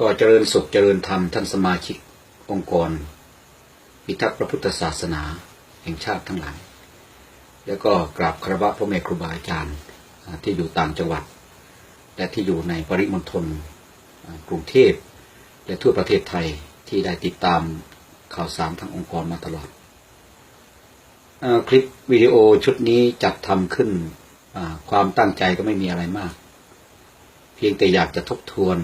ก็เจริญสุขเจริญธรรมท่านสมาชิกองค์กรพิทักษ์พระพุทธศาสนาแห่งชาติทั้งหลาย แล้วก็กราบคารวะพ่อแม่ครูบาอาจารย์ที่อยู่ต่างจังหวัด และที่อยู่ในปริมณฑลกรุงเทพ และทั่วประเทศไทยที่ได้ติดตามข่าวสารทางองค์กรมาตลอดคลิปวิดีโอชุดนี้จัดทำขึ้นความตั้งใจก็ไม่มีอะไรมาก เพียงแต่อยากจะทบทวน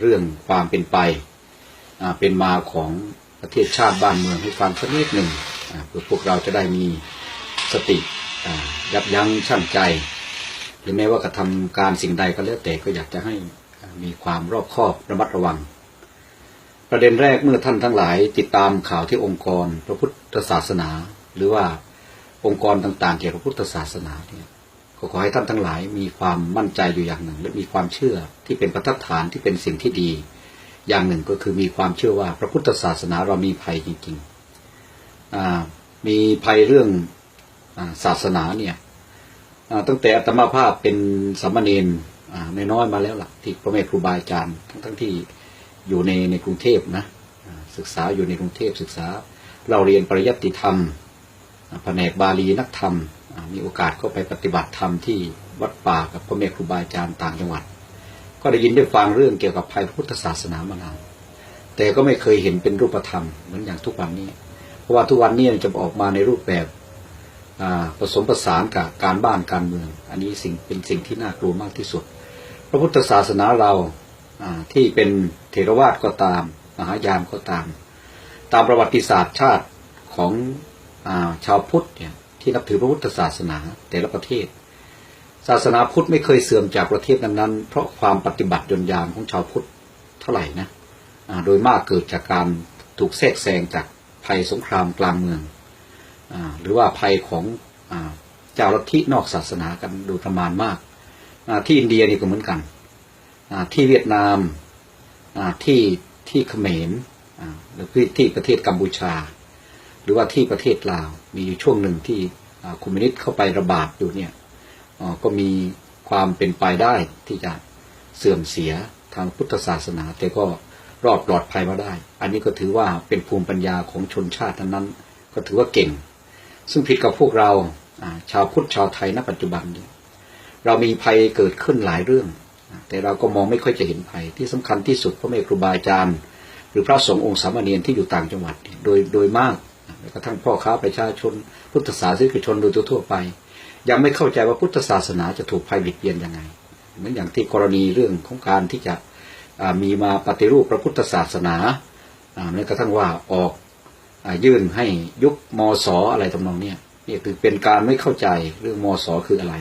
เรื่องความเป็นไปเป็นมาของประเทศชาติบ้านเมืองให้ฟังสักนิดหนึ่งเพื่อพวกเราจะได้มีสติยับยั้งชั่งใจ หรือแม้ว่ากระทำการสิ่งใดก็แล้วแต่ก็อยากจะให้มีความรอบคอบระมัดระวัง ประเด็นแรกเมื่อท่านทั้งหลาย ติดตามข่าวที่องค์กรพระพุทธศาสนา หรือว่าองค์กรต่างๆ เกี่ยวกับพุทธศาสนาเนี่ย ก็ขอให้ท่านทั้งหลายมีความมั่นใจอยู่อย่างหนึ่ง และมีความเชื่อที่เป็นประทัดฐานที่เป็นสิ่งที่ดี อย่างหนึ่งก็คือมีความเชื่อว่าพระพุทธศาสนาเรามีภัยจริงๆมีภัยเรื่องอศาสนาเนี่ยตั้งแต่อัตมาภาพเป็นสามเณรอ่น้อยมาแล้วล่ะที่พ่อแม่ครูบาอาจารย์ทั้งๆที่อยู่ในในกรุงเทพนะศึกษาอยู่ในกรุงเทพศึกษา เราเรียนปริยัติธรรมแผนกบาลีนักธรรม มีโอกาสก็ไปปฏิบัติธรรมที่วัดป่ากับพ่อแม่ครูบาอาจารย์ต่างจังหวัด ก็ได้ยินได้ฟังเรื่องเกี่ยวกับภัยพุทธศาสนามานานแต่ก็ไม่เคยเห็นเป็นรูปธรรมเหมือนอย่างทุกวันนี้ เพราะว่าทุกวันนี้จะออกมาในรูปแบบผสมผสานกับการบ้านการเมือง อันนี้สิ่งเป็นสิ่งที่น่ากลัวมากที่สุด พระพุทธศาสนาเราที่เป็นเทรวาสก็ตาม มหายานก็ตาม ตามประวัติศาสตร์ชาติของอชาวพุทธเนี่ย ที่นับถือพระพุทธศาสนาแต่ละประเทศ ศาสนาพุทธไม่เคยเสื่อมจากประเทศนั้นๆ เพราะความปฏิบัติยนยานของชาวพุทธเท่าไหร่นะโดยมากเกิดจากการถูกแทรกแซงจากภัยสงครามกลางเมืองอหรือว่าภัยของอเจ้าลัทธินอกศาสนากันโดยประมาณมาก ที่อินเดียนี่ก็เหมือนกัน ที่เวียดนามที่ที่เขมรหรือที่ประเทศกัมพูชา หรือว่าที่ประเทศลาว มีอยู่ช่วงหนึ่งที่คอมมิวนิสต์เข้าไประบาดอยู่เนี่ยก็มีความเป็นไปได้ที่จะเสื่อมเสียทางพุทธศาสนา แต่ก็รอดปลอดภัยมาได้ อันนี้ก็ถือว่าเป็นภูมิปัญญาของชนชาตินั้นก็ถือว่าเก่ง ซึ่งผิดกับพวกเราชาวพุทธชาวไทยณปัจจุบันเนี่ยเรามีภัยเกิดขึ้นหลายเรื่อง แต่เราก็มองไม่ค่อยจะเห็นภัยที่สำคัญที่สุดพ่อแม่ครูบาอาจารย์ หรือพระสงฆ์องค์สามเณรที่อยู่ต่างจังหวัด โดยโดยมาก กระทั่งพ่อค้าประชาชน พุทธศาสนิกชนโดยทั่วไป ยังไม่เข้าใจว่าพุทธศาสนาจะถูกภัยบิดเบียนยังไงเหมือนอย่างที่กรณีเรื่องของการที่จะมีมาปฏิรูปพระพุทธศาสนาแม้กระทั่งว่าออกอยื่นให้ยุบมศอะไรทำนองเนี้ยนี่คือเป็นการไม่เข้าใจเรื่องมศคืออะไร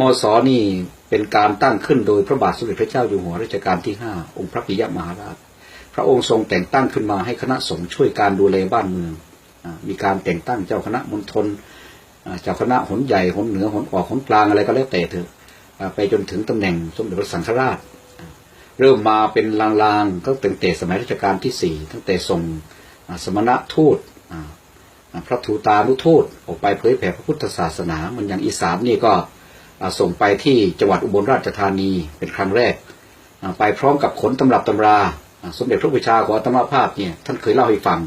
มศนี่เป็นการตั้งขึ้นโดยพระบาทสมเด็จพระเจ้าอยู่หัวรัชกาลที่ห้าองค์พระปิยมหาราช พระองค์ทรงแต่งตั้งขึ้นมาให้คณะสงฆ์ช่วยการดูแลบ้านเมือง มีการแต่งตั้งเจ้าคณะมณฑลเจ้าคณะหนใหญ่หนเหนือหนออกหนกลางอะไรก็แล้วแต่เถอะอ่าไปจนถึงตำแหน่งสมเด็จพระสังฆราช เริ่มมาเป็นลางๆก็ตั้งแต่สมัยรัชกาลที่สี่ตั้งแต่ส่งสมณทูตพระทูตานุทูตออกไปเผยแผ่พระพุทธศาสนาเหมันอย่างอีสานนี่ก็ส่งไปที่จังหวัดอุบลราชธานีเป็นครั้งแรก ไปพร้อมกับขนตำรับตำรา สมเด็จพระวิชาของอาตมาภาพเนี่ยท่านเคยเล่าให้ฟัง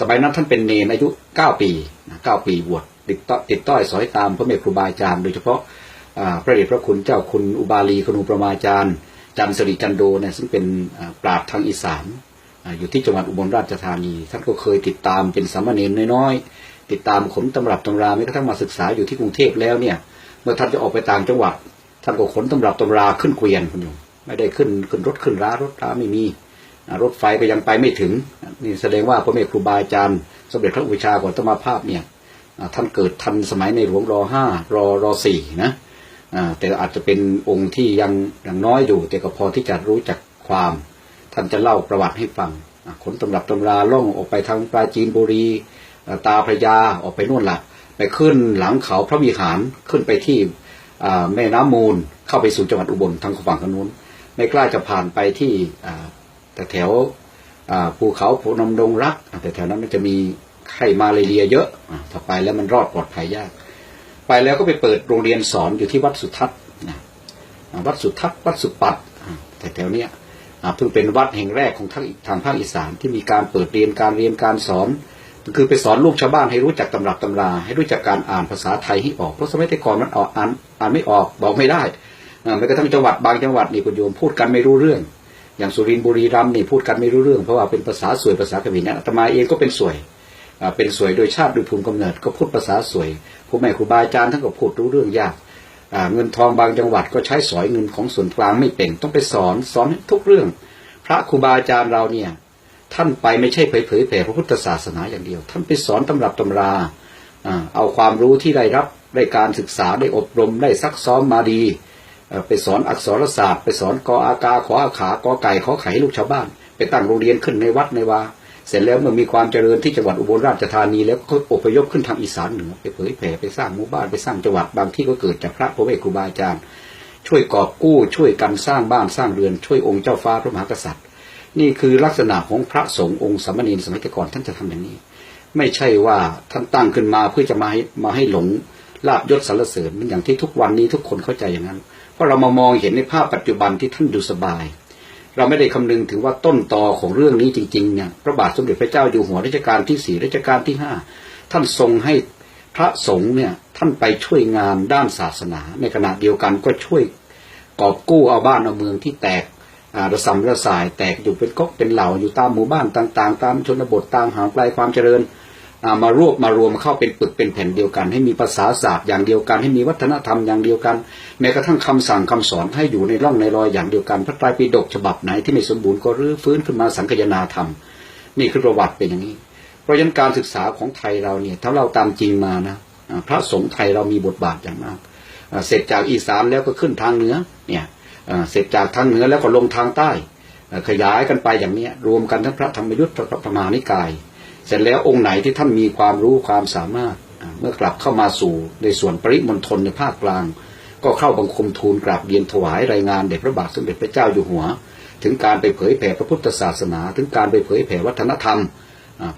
สมัยนั้นท่านเป็นเนรอายุเก้าปีนะเก้าปีบวชติดต่อติดต้อยสอยตามพระเมรุครูบาอาจารย์โดยเฉพาะพระเดชพระคุณเจ้าคุณอุบาลีคณูประมาจารย์ จันสริจันโดเนี่ยซึ่งเป็นปราชญ์ทางอีสานอยู่ที่จังหวัดอุบลราชธานี ท่านก็เคยติดตามเป็นสามเณรน้อยๆติดตามขนตำรับตำราแม้กระทั่งมาศึกษาอยู่ที่กรุงเทพแล้วเนี่ยเมื่อท่านจะออกไปต่างจังหวัด ท่านก็ขนตำรับตำราขึ้นเกวียนคุณโยมไม่ได้ขึ้นขึ้นรถขึ้นร้ารถราไม่มี รถไฟก็ยังไปไม่ถึงนี่แสดงว่าพระเมรุครูบาอาจารย์สมเด็จพระวิชาของธรรมาภาพเนี่ยท่านเกิดทันสมัยในหลวงรอห้ารอรอสี่นะแต่อาจจะเป็นองค์ที่ยังยังน้อยอยู่ แต่ก็พอที่จะรู้จักความ ท่านจะเล่าประวัติให้ฟังขนตำรับตำราล่องออกไปทางปราจีนบุรี ตาพระยาออกไปนู่นละไปขึ้นหลังเขาพระวิหารขึ้นไปที่แม่น้ำมูลเข้าไปสู่จังหวัดอุบลทางฝั่งทางนู้นไม่กล้าจะผ่านไปที่ แต่แถวภูเขาภูนมดงรัก แต่แถวนั้นมันจะมีไข้มาเลาเรียเยอะถ้าไปแล้วมันรอดปลอดภัยยาก ไปแล้วก็ไปเปิดโรงเรียนสอนอยู่ที่วัดสุทัศน์นะวัดสุทัศน์วัดสุปัตแต่แถวเนี้ยเพิ่งเป็นวัดแห่งแรกของทางทางภาคอีสานที่มีการเปิดเรียนการเรียนการสอนคือไปสอนลูกชาวบ้านให้รู้จักตำรับตำรา ให้รู้จักการอ่านภาษาไทยให้ออกเพราะสมัยแต่ก่อนมันออกอ่านอ่านไม่ออกบอกไม่ได้แม้กระทั่งจังหวัดบางจังหวัดนี่คุณโยมพูดกันไม่รู้เรื่อง อย่างสุรินทร์บุรีรัมย์นี่พูดกันไม่รู้เรื่อง เพราะว่าเป็นภาษาสวยภาษาเขมรเนี่ยอาตมาเองก็เป็นสวย เป็นสวยโดยชาติโดยภูมิกำเนิดก็พูดภาษาสวยผู้แม่ครูบาอาจารย์ท่านก็พูดรู้เรื่องยากเงินทองบางจังหวัดก็ใช้สอยเงินของส่วนกลางไม่เป็นต้องไปสอนสอนทุกเรื่อง พระครูบาอาจารย์เราเนี่ยท่านไปไม่ใช่เผยเผยแผ่พระพุทธศาสนาอย่างเดียว ท่านไปสอนตำรับตำราอ่าเอาความรู้ที่ได้รับได้การศึกษาได้อบรมได้ซักซ้อมมาดี ไปสอนอักษรศาสตร์ ไปสอนกออากาขออาขากอไก่ขอไข่ให้ลูกชาวบ้าน ไปตั้งโรงเรียนขึ้นในวัดในวาเสร็จแล้วเมื่อมีความเจริญที่จังหวัดอุบลราชธานีแล้วก็อพยพขึ้นทางอีสานเหนือไปเผยแผ่ไปสร้างหมู่บ้านไปสร้างจังหวัดบางที่ก็เกิดจากพระพระเวทครูบาอาจารย์ ช่วยกอบกู้ช่วยกันสร้างบ้านสร้างเรือนช่วยองค์เจ้าฟ้าพระมหากษัตริย์ นี่คือลักษณะของพระสงฆ์องค์สามเณรสมัยก่อนท่านจะทำอย่างนี้ ไม่ใช่ว่าท่านตั้งขึ้นมาเพื่อจะมาให้มาให้หลงลาบยศสรรเสริญมันอย่างที่ทุกวันนี้ทุกคนเข้าใจอย่างนั้น เพราะเรามามองเห็นในภาพปัจจุบันที่ท่านดูสบาย เราไม่ได้คำนึงถึงว่าต้นตอของเรื่องนี้จริงๆเนี่ยพระบาทสมเด็จพระเจ้าอยู่หัวรัชกาลที่สี่รัชกาลที่ห้าท่านทรงให้พระสงฆ์เนี่ยท่านไปช่วยงานด้านศาสนา ในขณะเดียวกันก็ช่วยกอบกู้เอาบ้านเอาเมืองที่แตกระสำระสายแตกอยู่เป็นก๊กเป็นเหล่าอยู่ตามหมู่บ้านต่าง ๆ ตามชนบทตามห่างไกลความเจริญ มารวบมารวมเข้าเป็นปึกเป็นแผ่นเดียวกัน ให้มีภาษาศาสตร์อย่างเดียวกัน ให้มีวัฒนธรรมอย่างเดียวกัน แม้กระทั่งคำสั่งคำสอนให้อยู่ในร่องในรอยอย่างเดียวกัน พระไตรปิฎกฉบับไหนที่ไม่สมบูรณ์ก็รื้อฟื้นขึ้นมาสังคยนาธรรม นี่คือประวัติเป็นอย่างนี้ เพราะฉะนั้นการศึกษาของไทยเราเนี่ยถ้าเราตามจริงมานะพระสงฆ์ไทยเรามีบทบาทอย่างมากเสร็จจากอีสานแล้วก็ขึ้นทางเหนือเนี่ยเสร็จจากทางเหนือแล้วก็ลงทางใต้ ขยายกันไปอย่างนี้รวมกันทั้งพระธรรมยุทธ์พระธรรมานิกาย เสร็จแล้วองค์ไหนที่ท่านมีความรู้ความสามารถ เมื่อกลับเข้ามาสู่ในส่วนปริมณฑลในภาคกลาง ก็เข้าบังคมทูลกราบเรียนถวายรายงานเด็จพระบาทสมเด็จพระเจ้าอยู่หัว ถึงการไปเผยแผ่พระพุทธศาสนา ถึงการไปเผยแผ่วัฒนธรรม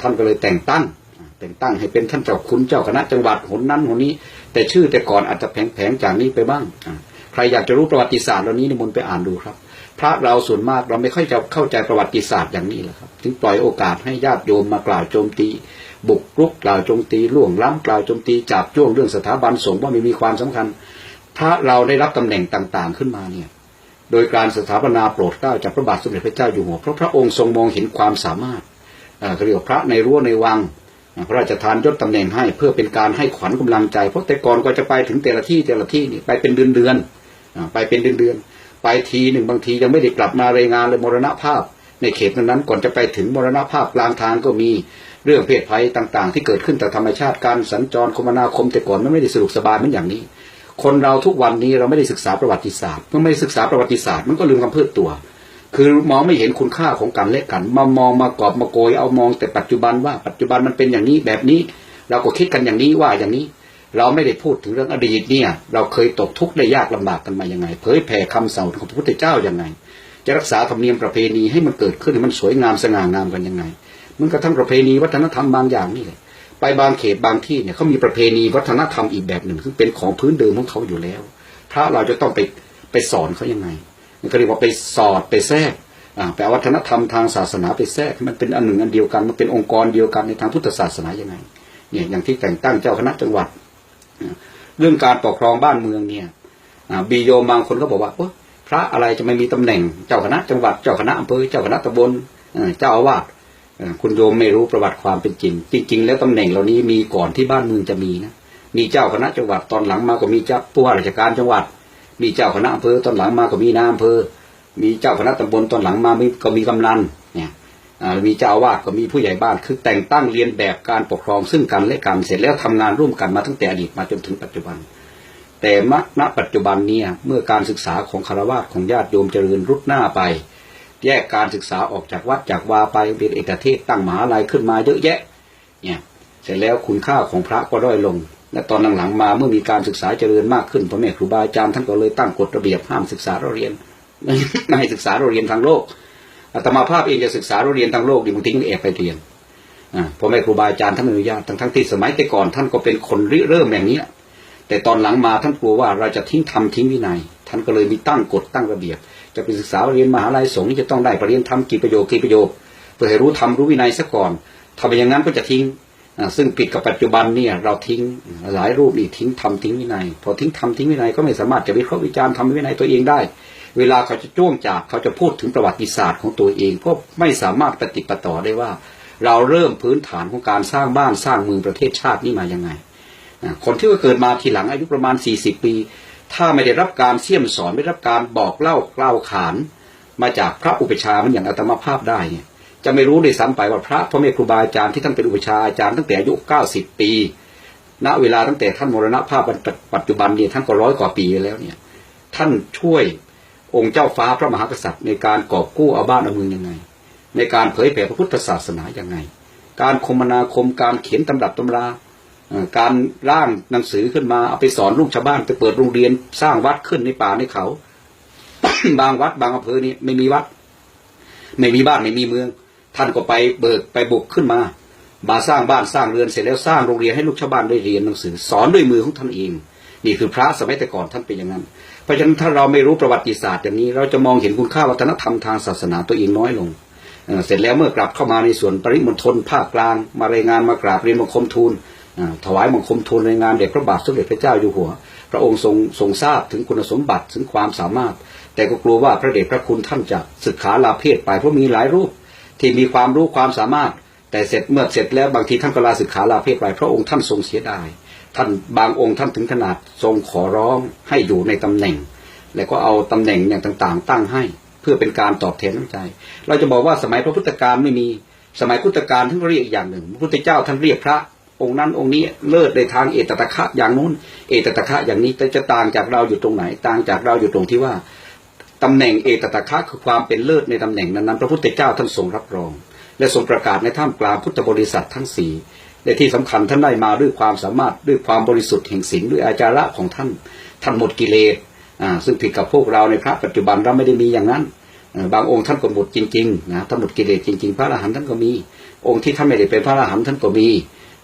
ท่านก็เลยแต่งตั้ง แต่งตั้งให้เป็นท่านเจ้าคุณเจ้าคณะจังหวัดหนนั้นหนนี้ แต่ชื่อแต่ก่อนอาจจะแผงๆจากนี้ไปบ้าง ใครอยากจะรู้ประวัติศาสตร์เหล่านี้นิมนต์ไปอ่านดูครับ พระเราส่วนมากเราไม่ค่อยจะเข้าใจประวัติศาสตร์อย่างนี้แหละครับถึงปล่อยโอกาสให้ญาติโยมมากล่าวโจมตี บุกรุกกล่าวโจมตีล่วงล้ำกล่าวโจมตีจับจ้วงเรื่องสถาบันสงฆ์ว่าไม่มีความสำคัญ พระเราได้รับตำแหน่งต่างๆขึ้นมาเนี่ยโดยการสถาปนาโปรดเกล้าจากพระบาทสมเด็จพระเจ้าอยู่หัวเพราะพระองค์ทรงมองเห็นความสามารถเอ่อเขาเรียกว่าพระในรั้วในวังพระราชทานยศตำแหน่งให้เพื่อเป็นการให้ขวัญกำลังใจเพราะแต่ก่อนก็จะไปถึงแต่ละที่แต่ละที่นี่ไปเป็นเดือนเดือนๆไปเป็นเดือนเดือนๆ ไปทีหนึ่งบางทียังไม่ได้กลับมารายงานเลยมรณภาพ ในเขตนั้นๆก่อนจะไปถึงมรณภาพกลางทางก็มีเรื่องเพศภัยต่างๆ ที่เกิดขึ้นแต่ธรรมชาติการสัญจรคมนาคมแต่ก่อนมันไม่ได้สะดวกสบายเหมือนอย่างนี้ คนเราทุกวันนี้เราไม่ได้ศึกษาประวัติศาสตร์เมื่อไม่ได้ศึกษาประวัติศาสตร์มันก็ลืมคำพูดตัว คือมองไม่เห็นคุณค่าของกันและกัน มามองมากอบมาโกยเอามองแต่ปัจจุบันว่าปัจจุบันมันเป็นอย่างนี้แบบนี้ เราก็คิดกันอย่างนี้ว่าอย่างนี้ เราไม่ได้พูดถึงเรื่องอดีตเนี่ย เราเคยตกทุกข์ได้ยากลำบากกันมายังไง เผยแผ่คำสอนของพระพุทธเจ้ายังไง จะรักษาธรรมเนียมประเพณีให้มันเกิดขึ้นให้มันสวยงามสง่างามกันยังไงมันกระทั่งประเพณีวัฒนธรรมบางอย่างนี่แหละไปบางเขตบางที่เนี่ยเขามีประเพณีวัฒนธรรมอีกแบบหนึ่งซึ่งเป็นของพื้นเดิมของเขาอยู่แล้ว พระเราจะต้องไปไปสอนเขายังไงมันก็เรียกว่าไปสอดไปแทรกอ่าไปเอาวัฒนธรรมทางศาสนาไปแทรกมันเป็นอันหนึ่งอันเดียวกันมันเป็นองค์กรเดียวกันในทางพุทธศาสนายังไงเนี่ยอย่างที่แต่งตั้งเจ้าคณะจังหวัด เรื่องการปกครองบ้านเมืองเนี่ยบีโยมบางคนก็บอกว่าพระอะไรจะไม่มีตำแหน่ง เจ้าคณะจังหวัดเจ้าคณะอำเภอเจ้าคณะตำบลเจ้าอาวาสคุณโยมไม่รู้ประวัติความเป็นจริง จริง ๆ แล้วตำแหน่งเหล่านี้มีก่อนที่บ้านเมืองจะมีนะมีเจ้าคณะจังหวัดตอนหลังมาก็มีเจ้าผู้ว่าราชการจังหวัด มีเจ้าคณะอำเภอตอนหลังมาก็มีนายอำเภอ มีเจ้าคณะตำบลตอนหลังมามีก็มีกำนันเนี่ย มีเจ้าอาวาสก็มีผู้ใหญ่บ้าน คือแต่งตั้งเรียนแบบการปกครองซึ่งกันและกันเสร็จแล้วทำงานร่วมกันมาตั้งแต่อดีตมาจนถึงปัจจุบัน แต่มณปัจจุบันเนี่ยเมื่อการศึกษาของคารวะของญาติโยมเจริญรุดหน้าไป แยกการศึกษาออกจากวัดจากวาไปเรียนเอกเทศตั้งมหาลัยขึ้นมาเยอะแยะเนี่ยเสร็จแล้วคุณค่าของพระก็ด้อยลงและตอนหลังๆมาเมื่อมีการศึกษาเจริญมากขึ้นพ่อแม่ครูบาอาจารย์ท่านก็เลยตั้งกฎระเบียบห้ามศึกษาเราเรียนไม่ให้ศึกษาเราเรียนทางโลก อาตมาภาพเองจะศึกษาเรียนทางโลกดิบางทีก็แอบไปเรียนพ่อแม่ครูบาอาจารย์ท่านอนุญาตทั้งทั้งที่สมัยแต่ก่อนท่านก็เป็นคนริเริ่มอย่างนี้แต่ตอนหลังมาท่านกลัวว่าเราจะทิ้งธรรมทิ้งวินัย ท่านก็เลยมีตั้งกฎตั้งระเบียบ จะไปศึกษาเรียนมหาลัยสงฆ์จะต้องได้ปรริญญาธรรมกี่ประโยคกี่ประโยคเพื่อให้รู้ธรรมรู้วินัยซะก่อนถ้าเป็นอย่างนั้นก็จะทิ้งซึ่งผิดกับปัจจุบันเนี่ยเราทิ้งหลายรูปนี่ทิ้งทำทิ้งวินัย พอทิ้งทำทิ้งวินัยก็ไม่สามารถจะวิเคราะห์วิจารณ์ทำวินัยตัวเองได้ เวลาเขาจะจ้วงจากเขาจะพูดถึงประวัติศาสตร์ของตัวเองเพราะไม่สามารถปฏิดปต่อได้ว่า เราเริ่มพื้นฐานของการสร้างบ้านสร้างเมืองประเทศชาตินี่มายังไง คนที่เกิดมาทีหลังอายุประมาณ 40 ปี ถ้าไม่ได้รับการเสี่ยมสอนไม่ได้รับการบอกเล่าเล่าขาน มาจากพระอุปชามันอย่างอาตมาภาพได้เนี่ยจะไม่รู้เลยซ้ำไปว่าพระพ่อแม่ครูบาอาจารย์ที่ท่านเป็นอุปชาอาจารย์ตั้งแต่อายุ 90 ปี ณ เวลาตั้งแต่ท่านมรณภาพปัจจุบันเนี่ยท่านก็ร้อยกว่าปีแล้วเนี่ย ท่านช่วย องค์เจ้าฟ้าพระมหากษัตริย์ ในการกอบกู้เอาบ้านเอาเมืองยังไง ในการเผยแผ่พระพุทธศาสนายังไง การคมนาคมการเขียนตำรับตำราการร่างหนังสือขึ้นมาเอาไปสอนลูกชาวบ้านไปเปิดโรงเรียนสร้างวัดขึ้นในป่าในเขา บางวัดบางอำเภอนี่ไม่มีวัด ไม่มีบ้านไม่มีเมือง ท่านก็ไปเบิกไปบุกขึ้นมามาสร้างบ้านสร้างเรือนเสร็จแล้วสร้างโรงเรียนให้ลูกชาวบ้านได้เรียนหนังสือ สอนด้วยมือของท่านเอง นี่คือพระสมัยแต่ก่อนท่านเป็นอย่างนั้น เพราะฉะนั้นถ้าเราไม่รู้ประวัติศาสตร์อย่างนี้ เราจะมองเห็นคุณค่าวัฒนธรรมทางศาสนาตัวเองน้อยลงเเสร็จแล้วเมื่อกลับเข้ามาในส่วนปริมณฑลภาคกลาง มารายงานมากราบเรียนบังคมทูลถวายบังคมทูลในงานเด็กพระบาทสมเด็จพระเจ้าอยู่หัว พระองค์ทรงทรงทราบถึงคุณสมบัติถึงความสามารถ แต่ก็กลัวว่าพระเดชพระคุณท่านจะศึกขาลาเพศไปเพราะมีหลายรูปที่มีความรู้ความสามารถ แต่เสร็จเมื่อเสร็จแล้วบางทีท่านก็ลาศึกขาลาเพศไปพระองค์ท่านทรงเสียดาย ท่านบางองค์ท่านถึงขนาดทรงขอร้องให้อยู่ในตำแหน่ง แล้วก็เอาตำแหน่งอย่างต่างๆ ตั้งให้เพื่อเป็นการตอบแทนน้ำใจ เราจะบอกว่าสมัยพระพุทธกาลไม่มีสมัยพุทธกาลท่านเรียกอีกอย่างหนึ่งพระพุทธเจ้าท่านเรียกพระองค์นั้นองค์นี้เลิศในทางเอตตะคะอย่างนู้น เอตตะคะอย่างนี้แต่จะต่างจากเราอยู่ตรงไหน ต่างจากเราอยู่ตรงที่ว่าตำแหน่งเอตตะคะคือความเป็นเลิศในตำแหน่งนั้นๆพระพุทธเจ้าท่านทรงรับรอง และทรงประกาศในท่ามกลางพุทธบริษัททั้งสี่ และที่สำคัญท่านได้มาด้วยความสามารถด้วยความบริสุทธิ์แห่งศีลด้วยอาจาระของท่านท่านหมดกิเลสอ่าซึ่งผิดกับพวกเราในพระปัจจุบันเราไม่ได้มีอย่างนั้น บางองค์ท่านก็หมดจริงๆนะท่านหมดกิเลสจริง ๆ พระอรหันต์ท่านก็มี องค์ที่ท่านไม่ได้เป็นพระอรหันต์ท่านก็มี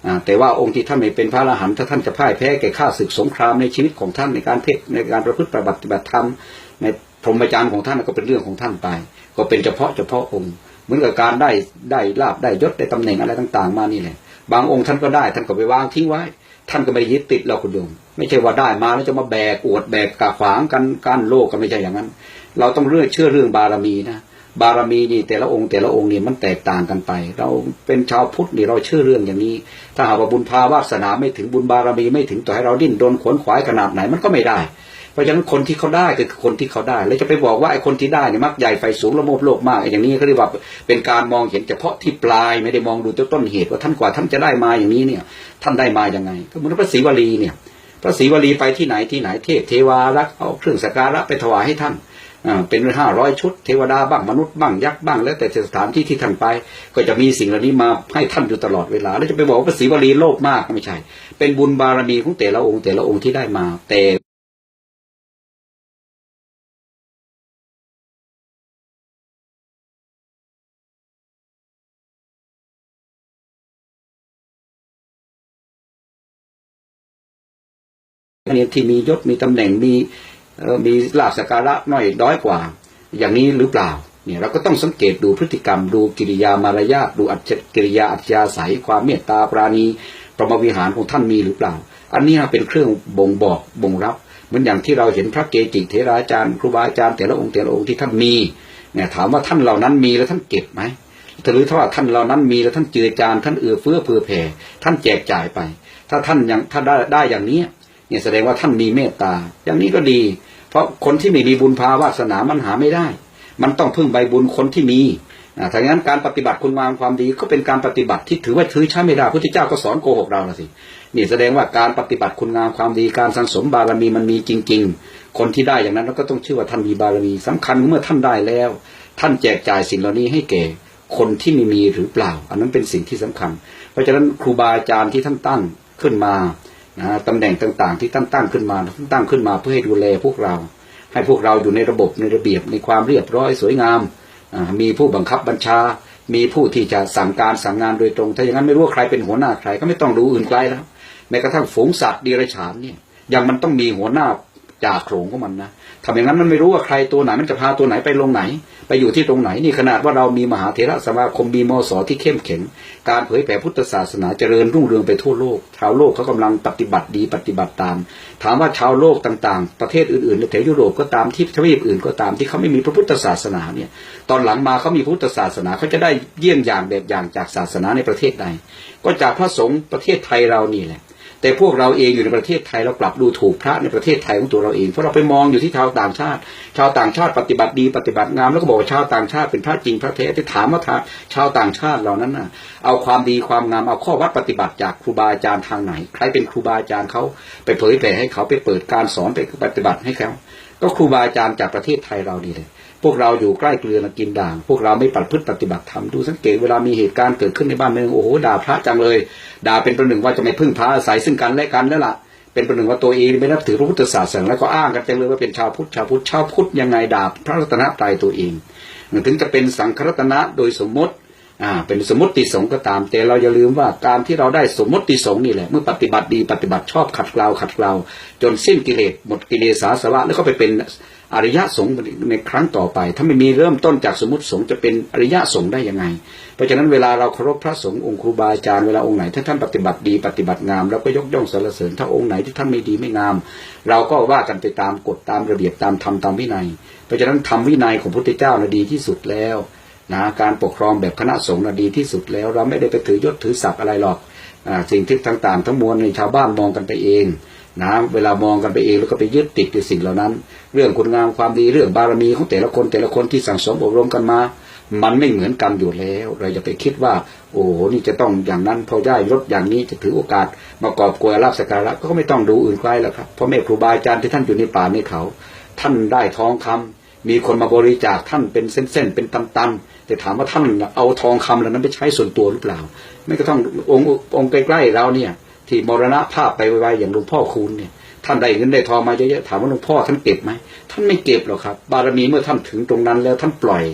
อ่าแต่ว่าองค์ที่ท่านไม่เป็นพระอรหันต์ถ้าท่านจะพ่ายแพ้แก่ข้าศึกสงครามในชีวิตของท่านในการเพศในการประพฤติปฏิบัติธรรมในพรหมจรรย์ของท่านก็เป็นเรื่องของท่านไป ก็เป็นเฉพาะเฉพาะองค์ เหมือนกับการได้ได้ลาบได้ยศได้ตำแหน่งอะไรต่าง ๆ มานี่แหละ บางองค์ท่านก็ได้ท่านก็ไปวางทิ้งไว้ ท่านก็ไม่ได้ยึดติดเราคุณโยมไม่ใช่ว่าได้มาแล้วจะมาแบกอวดแบกกาขวางกันกั้นโลกกันไม่ใช่อย่างนั้น เราต้องเรื่อเชื่อเรื่องบารมีนะบารมีนี่แต่ละองค์แต่ละองค์นี่มันแตกต่างกันไป เราเป็นชาวพุทธนี่เราเชื่อเรื่องอย่างนี้ ถ้าหากว่าบุญภาวาสนาไม่ถึงบุญบารมีไม่ถึงต่อให้เราดิ้นรนขวนขวายขนาดไหนมันก็ไม่ได้ เพราะฉะนั้นคนที่เขาได้คือคนที่เขาได้ แล้วจะไปบอกว่าไอ้คนที่ได้เนี่ยมักใหญ่ไฟสูงละโมบโลกมากไอ้อย่างนี้เขาเรียกว่าเป็นการมองเห็นเฉพาะที่ปลายไม่ได้มองดูต้นเหตุว่าท่านกว่าท่านจะได้มาอย่างนี้เนี่ย ท่านได้มาอย่างไง ก็เหมือนพระศรีวลีเนี่ย พระศรีวลีไปที่ไหนที่ไหนเทพเทวารักเอาเครื่องสักการะไปถวายให้ท่านเป็นห้าร้อยชุดเทวดาบ้างมนุษย์บ้างยักษ์บ้างแล้วแต่สถานที่ที่ท่านไป ก็จะมีสิ่งเหล่านี้มาให้ท่านอยู่ตลอดเวลา แล้วจะไปบอกว่าพระศรีวลีโลภมากไม่ใช่ เป็นบุญบารมีของแต่ละองค์แต่ละองค์ที่ได้มาแต่ เนี่ยที่มียศมีตำแหน่งมีมีลาภสการะน้อยน้อยกว่า อย่างนี้หรือเปล่าเนี่ยเราก็ต้องสังเกตดูพฤติกรรมดูกิริยามารยาทดูอัจกิริยาอัจฉริยความเมตตาปราณีพรหมวิหารของท่านมีหรือเปล่า อันนี้เป็นเครื่องบ่งบอกบ่งรับเหมือนอย่างที่เราเห็นพระเกจิเถราจารย์ครูบาอาจารย์แต่ละองค์แต่ละองค์ที่ท่านมีเนี่ยถามว่าท่านเหล่านั้นมีแล้วท่านเก็บไหมหรือถ้าว่าท่านเหล่านั้นมีแล้วท่านเจือจานท่านเอื้อเฟื้อเผื่อแผ่ท่านแจกจ่ายไป ถ้าท่านยังถ้าได้ได้อย่างนี้ นี่ยแสดงว่าท่านมีเมตตา อย่างนี้ก็ดี เพราะคนที่ไม่มีบุญภาวาสนามันหาไม่ได้ มันต้องพึ่งใบบุญคนที่มีอ่าถ้างั้นการปฏิบัติคุณงามความดีก็เป็นการปฏิบัติที่ถือว่าถือใช้ไม่ได้พระพุทธเจ้าก็สอนโกหกเราละสินี่แสดงว่าการปฏิบัติคุณงามความดีการสังสมบารมีมันมีจริง ๆ คนที่ได้อย่างนั้นเราก็ต้องชื่อว่าท่านมีบารมีสำคัญเมื่อท่านได้แล้ว ท่านแจกจ่ายสิ่งเหล่านี้ให้แก่คนที่ไม่มีหรือเปล่า อันนั้นเป็นสิ่งที่สำคัญ เพราะฉะนั้นครูบาอาจารย์ที่ท่านตั้งขึ้นมา นะตำแหน่งต่างๆ ที่ตั้งตั้งขึ้นมาตั้งขึ้นมาเพื่อให้ดูแลพวกเรา ให้พวกเราอยู่ในระบบในระเบียบในความเรียบร้อยสวยงาม มีผู้บังคับบัญชา มีผู้ที่จะสั่งการสั่งงานโดยตรง ถ้าอย่างนั้นไม่รู้ว่าใครเป็นหัวหน้าใครก็ไม่ต้องดูอื่นไกลแล้วแม้กระทั่งฝูงสัตว์เดรัจฉานเนี่ยยังมันต้องมีหัวหน้าจ่าโขลงของมันนะทำอย่างนั้นมันไม่รู้ว่าใครตัวไหนมันจะพาตัวไหนไปลงไหน ไปอยู่ที่ตรงไหนนี่ขนาดว่าเรามีมหาเถระสมาคมมีมสที่เข้มแข็ง การเผยแผ่พุทธศาสนาเจริญรุ่งเรืองไปทั่วโลก ชาวโลกเขากำลังปฏิบัติดีปฏิบัติตาม ถามว่าชาวโลกต่างๆ ประเทศอื่นๆในแถวยุโรปก็ตามที่ทวีปอื่นก็ตามที่เขาไม่มีพระพุทธศาสนาเนี่ยตอนหลังมาเขามีพุทธศาสนาเขาจะได้เยี่ยงอย่างแบบอย่างจากศาสนาในประเทศใดก็จากพระสงฆ์ประเทศไทยเรานี่แหละ แต่พวกเราเองอยู่ในประเทศไทยเรากลับดูถูกพระในประเทศไทยของตัวเราเองเพราะเราไปมองอยู่ที่ชาวต่างชาติ ชาวต่างชาติปฏิบัติดีปฏิบัติงามแล้วก็บอกว่าชาวต่างชาติเป็นพระจริงพระแท้ที่ถามว่าชาวต่างชาติเหล่านั้นน่ะ เอาความดีความงามเอาข้อวัดปฏิบัติจากครูบาอาจารย์ทางไหน ใครเป็นครูบาอาจารย์เขาไปเผยแผ่ให้เขาไปเปิดการสอนไปปฏิบัติให้เขาก็ครูบาอาจารย์จากประเทศไทยเราดีเลย พวกเราอยู่ใกล้เกลือนกินด่าง พวกเราไม่ปฏิพฤติปฏิบัติธรรมดูสังเกตเวลามีเหตุการณ์เกิดขึ้นในบ้านเมืองโอ้โหด่าพระจังเลย ด่าเป็นประหนึ่งว่าจะไม่พึ่งพาอาศัยซึ่งกันและกันแล้วล่ะ เป็นประหนึ่งว่าตัวเองไม่นับถือพระพุทธศาสนาแล้วก็อ้างกันจังเลยว่าเป็นชาวพุทธชาวพุทธชาวพุทธยังไงด่าพระรัตนตรัยตัวเองถึงจะเป็นสังฆรัตนะโดยสมมติอ่าเป็นสมมติสงก็ตาม แต่เราอย่าลืมว่าการที่เราได้สมมติสงนี่แหละเมื่อปฏิบัติดีปฏิบัติชอบขัดเกลาขัดเกลาจนสิ้นกิเลสหมดกิเลสสาสวะแล้วก็ไปเป็น อริยะสงฆ์ในครั้งต่อไป ถ้าไม่มีเริ่มต้นจากสมมติสงฆ์จะเป็นอริยะสงฆ์ได้ยังไง เพราะฉะนั้นเวลาเราเคารพพระสงฆ์องค์ครูบาอาจารย์เวลาองค์ไหนถ้าท่านปฏิบัติดีปฏิบัติงามเราก็ยกย่องสรรเสริญถ้าองค์ไหนที่ท่านไม่ดีไม่งาม เราก็ว่ากันไปตามกฎตามระเบียบตามธรรมตามวินัย เพราะฉะนั้นธรรมวินัยของพระพุทธเจ้านะดีที่สุดแล้วนะการปกครองแบบคณะสงฆ์นะดีที่สุดแล้ว เราไม่ได้ไปถือยศถือศักดิ์อะไรหรอกอสิ่งที่ต่างๆ ทั้งมวลในชาวบ้านมองกันไปเอง นะเวลามองกันไปเองแล้วก็ไปยึดติดกับสิ่งเหล่านั้น เรื่องคุณงามความดีเรื่องบารมีของแต่ละคนแต่ละคนที่สั่งสมอบรมกันมา มันไม่เหมือนกันอยู่แล้ว เราจะไปคิดว่า โอ้โหนี่จะต้องอย่างนั้นพอได้ยศอย่างนี้จะถือโอกาส มากอบกวยลาบสกการะก็ไม่ต้องดูอื่นไกลแล้วครับเพราะแม่ครูบาอาจารย์ที่ท่านอยู่ในป่าในเขา ท่านได้ทองคำมีคนมาบริจาคท่านเป็นเส้นๆเป็นตันๆแต่ถามว่าท่านเอาทองคำเหล่านั้นไปใช้ส่วนตัวหรือเปล่าไม่ก็ต้ององค์องค์ใกล้ๆเราเนี่ย ที่มรณภาพไปไวๆอย่างหลวงพ่อคูณเนี่ยท่านได้เงินได้ทองมาเยอะๆถามว่าหลวงพ่อท่านเก็บไหมท่านไม่เก็บหรอกครับ บารมีเมื่อท่านถึงตรงนั้นแล้วท่านปล่อย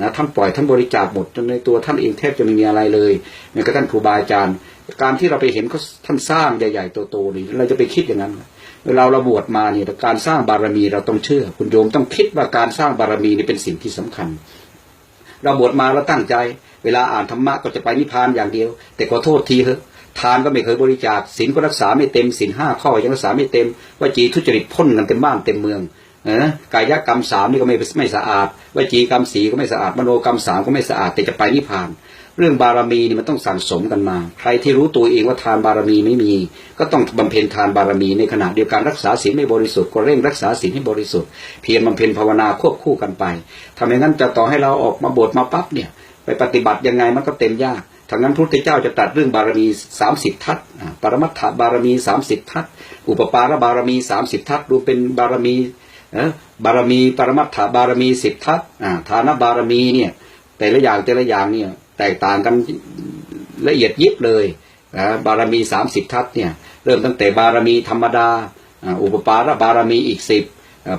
นะท่านปล่อยท่านบริจาคหมดจนในตัวท่านเองแทบจะไม่มีอะไรเลยเนี่ยก็ท่านครูบาอาจารย์ การที่เราไปเห็นเขาท่านสร้างใหญ่ๆโตๆนี่เราจะไปคิดอย่างนั้นเวลาเราบวชมาเนี่ยการสร้างบารมีเราต้องเชื่อ คุณโยมต้องคิดว่าการสร้างบารมีนี่เป็นสิ่งที่สำคัญ เราบวชมาเราตั้งใจ เวลาอ่านธรรมะก็จะไปนิพพานอย่างเดียว แต่ขอโทษทีเถอะ ทานก็ไม่เคยบริจาคศีลก็รักษาไม่เต็มศีลห้าข้อยังรักษาไม่เต็มวจีทุจริตพ่นกันเต็มบ้านเต็มเมืองนะกายกรรมสามนี่ก็ไม่ไม่สะอาดวจีกรรมสีก็ไม่สะอาดมโนกรรมสามก็ไม่สะอาดแต่จะไปนิพพาน เรื่องบารมีนี่มันต้องสั่งสมกันมา ใครที่รู้ตัวเองว่าทานบารมีไม่มี ก็ต้องบำเพ็ญทานบารมีในขณะเดียวกันรักษาศีลไม่บริสุทธิ์ก็เร่งรักษาศีลให้บริสุทธิ์เพียรบำเพ็ญภาวนาควบคู่กันไปทำอย่างนั้นจะต่อให้เราออกมาบวชมาปั๊บเนี่ยไปปฏิบัติยังไงมันก็เต็มยาก ทางนั้นพระพุทธเจ้าจะตรัสเรื่องบารมีสามสิบทัศปรมัตถบารมีสามสิบทัศอุปปารบารมีสามสิบทัศรวมเป็นบารมีบารมีปรมัตถบารมีสิบทัศฐานบารมีเนี่ยแต่ละอย่างแต่ละอย่างเนี่ยแตกต่างกันละเอียดยิบเลยบารมีสามสิบทัศเนี่ยเริ่มตั้งแต่บารมีธรรมดา อุปปารบารมีอีกสิบ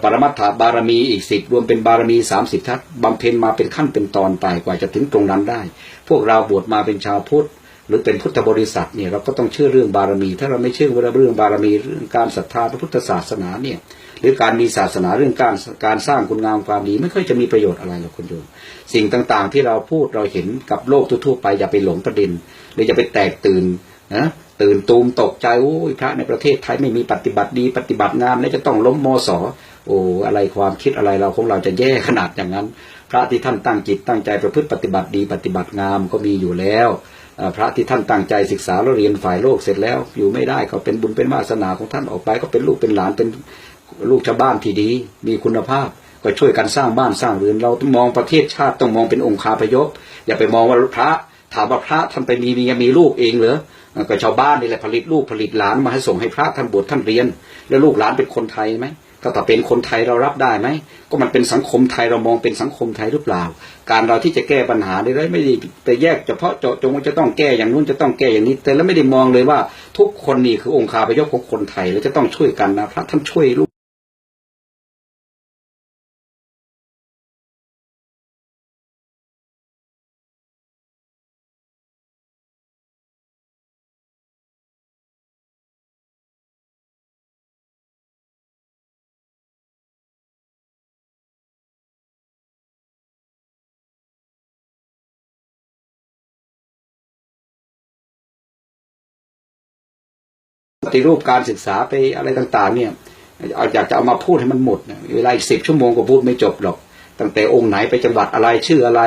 ปรมัตถบารมีอีกสิบรวมเป็นบารมีสามสิบทัศบำเพ็ญมาเป็นขั้นเป็นตอนไปกว่าจะถึงตรงนั้นได้ พวกเราบวชมาเป็นชาวพุทธ หรือเป็นพุทธบริษัทเนี่ยเราก็ต้องเชื่อเรื่องบารมี ถ้าเราไม่เชื่อเรื่องบารมีเรื่องการศรัทธาพระพุทธศาสนาเนี่ยหรือการมีศาสนาเรื่องการการสร้างคุณงามความดีไม่ค่อยจะมีประโยชน์อะไรหรอกคุณโยมสิ่งต่างๆ ที่เราพูดเราเห็นกับโลกทั่วๆไปอย่าไปหลงประเด็นหรืออย่าไปแตกตื่นนะตื่นตูมตกใจโอ้ยพระในประเทศไทยไม่มีปฏิบัติดีปฏิบัติงามแล้วจะต้องล้มมอส โอ้อะไรความคิดอะไรเราของเราจะแย่ขนาดอย่างนั้น พระที่ท่านตั้งจิตตั้งใจประพฤติปฏิบัติดีปฏิบัติงามก็มีอยู่แล้วพระที่ท่านตั้งใจศึกษาแล้วเรียนฝ่ายโลกเสร็จแล้ว อยู่ไม่ได้ก็เป็นบุญเป็นวาสนาของท่านออกไป ก็เป็นลูกเป็นหลานเป็นลูกชาวบ้านที่ดี มีคุณภาพก็ช่วยกันสร้างบ้านสร้างเรือนเราต้องมองประเทศชาติต้องมองเป็นองค์คาพยพอย่าไปมองว่าพระ ถามว่าพระท่านไปมีเมียมีลูกเองเหรอก็ชาวบ้านนี่แหละผลิตลูกผลิตหลานมาให้ส่งให้พระท่านบวชท่านเรียน แล้วลูกหลานเป็นคนไทยไหม ก็ถ้าเป็นคนไทยเรารับได้ไหมก็มันเป็นสังคมไทยเรามองเป็นสังคมไทยหรือเปล่า การเราที่จะแก้ปัญหาได้ไม่ได้ไปแยกเฉพาะเจาะจงว่าจะต้องแก้อย่างนู้นจะต้องแก้อย่างนี้ แต่แล้วไม่ได้มองเลยว่าทุกคนนี่คือองค์คาพยพของคนไทยแล้วจะต้องช่วยกันนะพระท่านช่วยลูก ฏิรูปการศึกษาไปอะไรต่างๆ เนี่ยเอาอยากจะเอามาพูดให้มันหมดเวลาอีกสิบชั่วโมงก็พูดไม่จบหรอก ตั้งแต่องค์ไหนไปจังหวัดอะไรชื่ออะไร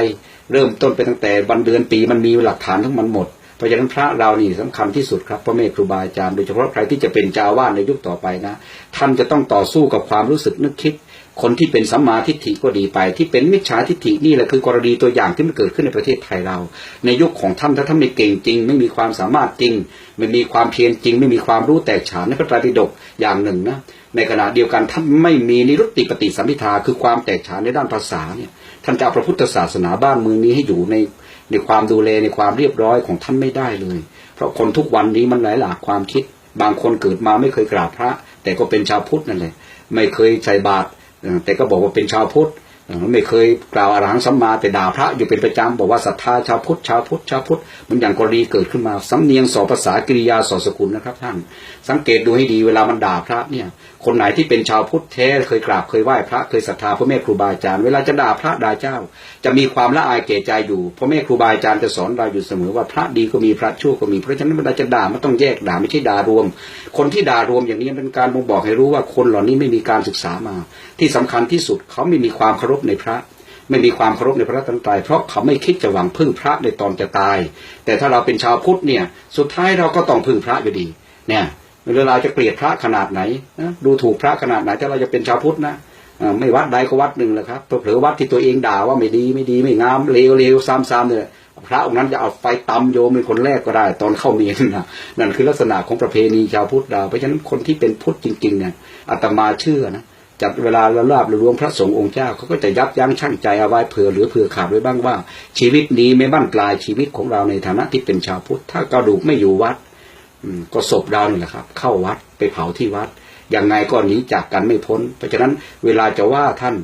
เริ่มต้นไปตั้งแต่วันเดือนปีมันมีหลักฐานทั้งมันหมด เพราะฉะนั้นพระเรานี่สำคัญที่สุดครับพระเมธครูบาอาจารย์โดยเฉพาะใครที่จะเป็นเจ้าอาวาสในยุคต่อไปนะท่านจะต้องต่อสู้กับความรู้สึกนึกคิด คนที่เป็นสัมมาทิฏฐิก็ดีไป ที่เป็นมิจฉาทิฏฐินี่แหละคือกรณีตัวอย่างที่มันเกิดขึ้นในประเทศไทยเรา ในยุคของท่านถ้าท่านไม่เก่งจริง ไม่มีความสามารถจริง ไม่มีความเพียรจริง ไม่มีความรู้แตกฉานในพระไตรปิฎกอย่างหนึ่งนะในขณะเดียวกันท่านไม่มีนิรุตติปฏิสัมพิทาคือความแตกฉานในด้านภาษาเนี่ยท่านจะเอาพระพุทธศาสนาบ้านเมืองนี้ให้อยู่ในในความดูแลในความเรียบร้อยของท่านไม่ได้เลย เพราะคนทุกวันนี้มันหลายหลากความคิด บางคนเกิดมาไม่เคยกราบพระ แต่ก็เป็นชาวพุทธนั่นแหละไม่เคยใส่บาตร แต่ก็บอกว่าเป็นชาวพุทธไม่เคยกล่าวอรหังสัมมาแต่ด่าพระอยู่เป็นประจำบอกว่าศรัทธาชาวพุทธชาวพุทธชาวพุทธมันอย่างกรณีเกิดขึ้นมาสำเนียงสอภาษากริยาสอสกุลนะครับท่าน สังเกตดูให้ดีเวลามันด่าพระเนี่ย คนไหนที่เป็นชาวพุทธแท้เคยกราบเคยไหว้พระเคยศรัทธาพระแม่ครูบาอาจารย์เวลาจะด่าพระด่าเจ้า จะมีความละอายเกรงใจอยู่พระแม่ครูบาอาจารย์จะสอนเราอยู่เสมอว่าพระดีก็มีพระชั่วก็มีเพราะฉะนั้นเวลาจะด่ามันต้องแยกด่าไม่ใช่ด่ารวม คนที่ด่ารวมอย่างนี้เป็นการบ่งบอกให้รู้ว่าคนเหล่านี้ไม่มีการศึกษามา ที่สำคัญที่สุดเขาไม่มีความเคารพในพระไม่มีความเคารพในพระรัตนตรัยเพราะเขาไม่คิดจะหวังพึ่งพระในตอนจะตาย แต่ถ้าเราเป็นชาวพุทธเนี่ย สุดท้ายเราก็ต้องพึ่งพระอยู่ดี เนี่ย เวลาจะเกลียดพระขนาดไหนนะดูถูกพระขนาดไหนถ้าเราจะเป็นชาวพุทธนะไม่วัดใดก็วัดหนึ่งแหละครับเผลอวัดที่ตัวเองด่าว่าไม่ดีไม่ดีไม่งามเลวเลวซ้ำๆเนี่ยพระองค์นั้นจะเอาไฟตำโยมเป็นคนแรกก็ได้ ตอนเข้าเมียนนะนั่นคือลักษณะของประเพณีชาวพุทธเราเพราะฉะนั้นคนที่เป็นพุทธจริงๆเนี่ยอาตมาเชื่อนะจัดเวลาละลาบรวมพระสงฆ์องค์เจ้าเขาก็จะยับยั้งชั่งใจเอาไว้เผื่อเหลือเผื่อขาดไว้บ้างว่า ชีวิตนี้ไม่บั้นปลายชีวิตของเราในฐานะที่เป็นชาวพุทธถ้ากระดูกไม่อยู่วัด ก็ศพเรานี่แหละครับ เข้าวัดไปเผาที่วัดอย่างไงก็หนีจากกันไม่พ้น เพราะฉะนั้นเวลาจะว่าท่าน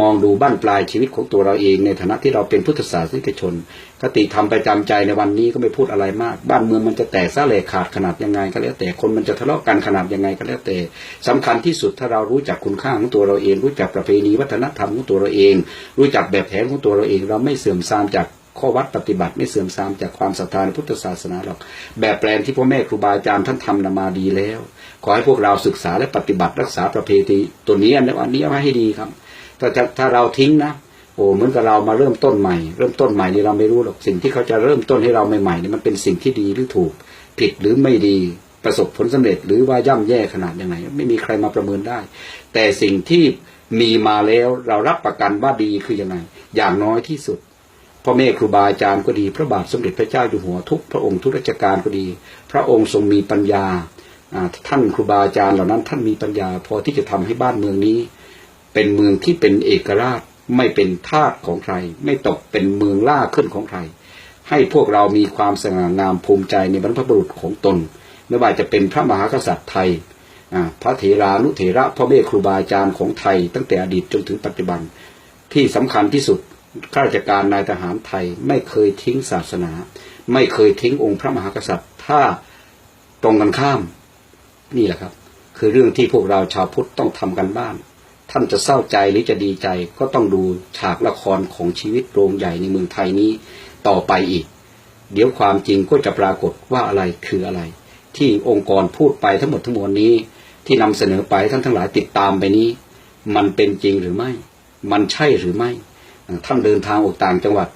มองดูบ้านปลายชีวิตของตัวเราเองในฐานะที่เราเป็นพุทธศาสนิกชนคติธรรมประจำใจในวันนี้ก็ไม่พูดอะไรมาก บ้านเมืองมันจะแตกซะเลยขาดขนาดยังไงก็แล้วแต่คนมันจะทะเลาะกันขนาดยังไงก็แล้วแต่สำคัญที่สุดถ้าเรารู้จักคุณค่าของตัวเราเอง รู้จักประเพณีวัฒนธรรมของตัวเราเอง รู้จักแบบแผนของตัวเราเอง เราไม่เสื่อมทรามจาก ข้อวัดปฏิบัติไม่เสื่อมทรามจากความศรัทธาในพุทธศาสนาหรอก แบบแปลนที่พ่อแม่ครูบาอาจารย์ท่านทำนำมาดีแล้ว ขอให้พวกเราศึกษาและปฏิบัติรักษาประเพณีตัวนี้อันนี้อันนี้เอาให้ดีครับถ้าถ้าเราทิ้งนะโอ้เหมือนกับเรามาเริ่มต้นใหม่ เริ่มต้นใหม่นี่เราไม่รู้หรอกสิ่งที่เขาจะเริ่มต้นให้เราใหม่ๆนี่มันเป็นสิ่งที่ดีหรือถูก ผิดหรือไม่ดีประสบผลสำเร็จ หรือว่าย่ำแย่ขนาดยังไงไม่มีใครมาประเมินได้ แต่สิ่งที่มีมาแล้วเรารับประกันว่าดีคือยังไง อย่างน้อยที่สุด พ่อแม่ครูบาอาจารย์ก็ดี พระบาทสมเด็จพระเจ้าอยู่หัวทุกพระองค์ทุกราชการก็ดี พระองค์ทรงมีปัญญาท่านครูบาอาจารย์เหล่านั้นท่านมีปัญญา พอที่จะทำให้บ้านเมืองนี้ เป็นเมืองที่เป็นเอกราชไม่เป็นทาสของใคร ไม่ตกเป็นเมืองล่าขึ้นของใคร ให้พวกเรามีความสง่างามภูมิใจในบรรพบุรุษของตน ไม่ว่าจะเป็นพระมหากษัตริย์ไทยพระเถรานุเถระพ่อแม่ครูบาอาจารย์ของไทย ตั้งแต่อดีตจนถึงปัจจุบันที่สำคัญที่สุด ข้าราชการนายทหารไทยไม่เคยทิ้งศาสนา ไม่เคยทิ้งองค์พระมหากษัตริย์ ถ้าตรงกันข้าม นี่แหละครับ คือเรื่องที่พวกเราชาวพุทธต้องทำกันบ้าน ท่านจะเศร้าใจหรือจะดีใจก็ต้องดูฉากละครของชีวิตโรงใหญ่ในเมืองไทยนี้ต่อไปอีก เดี๋ยวความจริงก็จะปรากฏว่าอะไรคืออะไร ที่องค์กรพูดไปทั้งหมดทั้งมวลนี้ ที่นำเสนอไปท่านทั้งหลายติดตามไปนี้ มันเป็นจริงหรือไม่ มันใช่หรือไม่ ท่านเดินทางออกต่างจังหวัด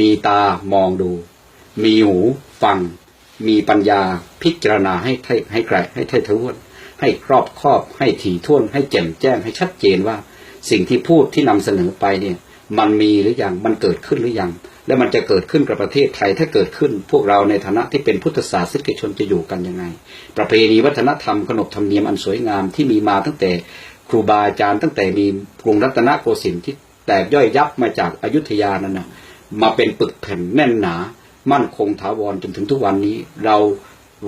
มีตามองดู มีหูฟัง มีปัญญาพิจารณาให้ให้ให้ไกลให้ไถ่ทวนให้ครอบครอบให้ถี่ถ้วน ให้แจ่มแจ้งให้ชัดเจนว่า สิ่งที่พูดที่นำเสนอไปเนี่ย มันมีหรือยังมันเกิดขึ้นหรือยังและมันจะเกิดขึ้นกับประเทศไทยถ้าเกิดขึ้น พวกเราในฐานะที่เป็นพุทธศาสนิกชนจะอยู่กันยังไง ประเพณีวัฒนธรรมขนบธรรมเนียมอันสวยงามที่มีมาตั้งแต่ครูบาอาจารย์ตั้งแต่มีกรุงรัตนโกสินทร์ที่ แตกย่อยยับมาจากอายุทยานั่นนะมาเป็นปึกแผ่นแน่นหนา มั่นคงถาวรจนถึงทุกวันนี้ เรา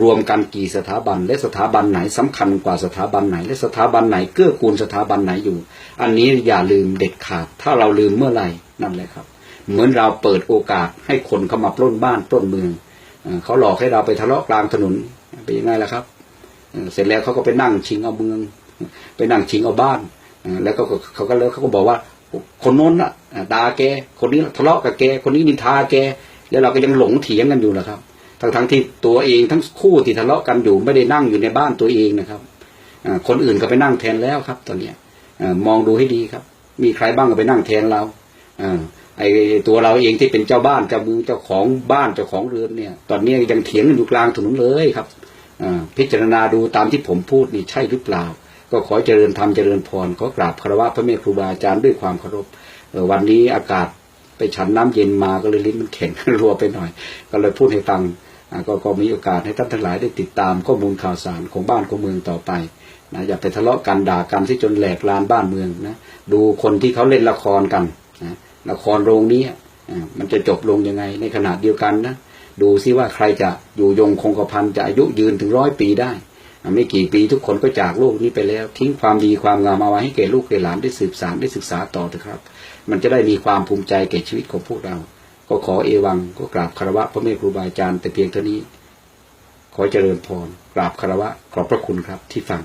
รวมกันกี่สถาบัน และสถาบันไหนสำคัญกว่าสถาบันไหน และสถาบันไหนเกื้อกูลสถาบันไหนอยู่ อันนี้อย่าลืมเด็ดขาด ถ้าเราลืมเมื่อไหร่นั่นแหละครับ เหมือนเราเปิดโอกาสให้คนเข้ามาปล้นบ้านปล้นเมืองเขาหลอกให้เราไปทะเลาะกลางถนนเป็นยังไงล่ะครับ เสร็จแล้วเขาก็ไปนั่งชิงเอาเมือง ไปนั่งชิงเอาบ้าน แล้วก็เขาก็แล้วเขาก็บอกว่า คนโน้นน่ะด่าแก คนนี้ทะเลาะกับแก คนนี้นินทาแก แล้วเราก็ยังหลงเถียงกันอยู่แหละครับ ทั้งทั้งที่ตัวเองทั้งคู่ที่ทะเลาะกันอยู่ไม่ได้นั่งอยู่ในบ้านตัวเองนะครับอคนอื่นก็ไปนั่งแทนแล้วครับ ตอนเนี้ยอมองดูให้ดีครับ มีใครบ้างก็ไปนั่งแทนเราอไอ้ตัวเราเองที่เป็นเจ้าบ้านเจ้ามือเจ้าของบ้านเจ้าของเรือนเนี่ย ตอนนี้ยังเถียงกันอยู่กลางถนนเลยครับอพิจารณาดูตามที่ผมพูดนี่ใช่หรือเปล่า ก็ขอเจริญธรรมเจริญพรขอกราบคารวะพระแม่ครูบาอาจารย์ด้วยความเคารพวันนี้อากาศไปฉันน้ำเย็นมาก็เลยลิ้นมันแข็งรัวไปหน่อย ก็เลยพูดให้ฟังก็ก็มีโอกาสให้ท่านทั้งหลายได้ติดตามข้อมูลข่าวสารของบ้านของเมืองต่อไปนะอย่าไปทะเลาะกันด่ากันที่จนแหลกลานบ้านเมืองนะดูคนที่เขาเล่นละครกันนะละครโรงนี้มันจะจบลงยังไงในขณะเดียวกันนะดูซิว่าใครจะอยู่ยงคงกระพันจะอายุยืนถึงร้อยปีได้ ไม่กี่ปีทุกคนก็จากโลกนี้ไปแล้ว ทิ้งความดีความงามเอาไว้ให้แก่ลูกแก่หลานได้สืบสานได้ศึกษาต่อเถอะครับ มันจะได้มีความภูมิใจแก่ชีวิตของพวกเรา ก็ขอเอวังก็กราบคารวะพระเม่ครูบาอาจารย์แต่เพียงเท่านี้ ขอเจริญพรกราบคารวะขอบพระคุณครับที่ฟัง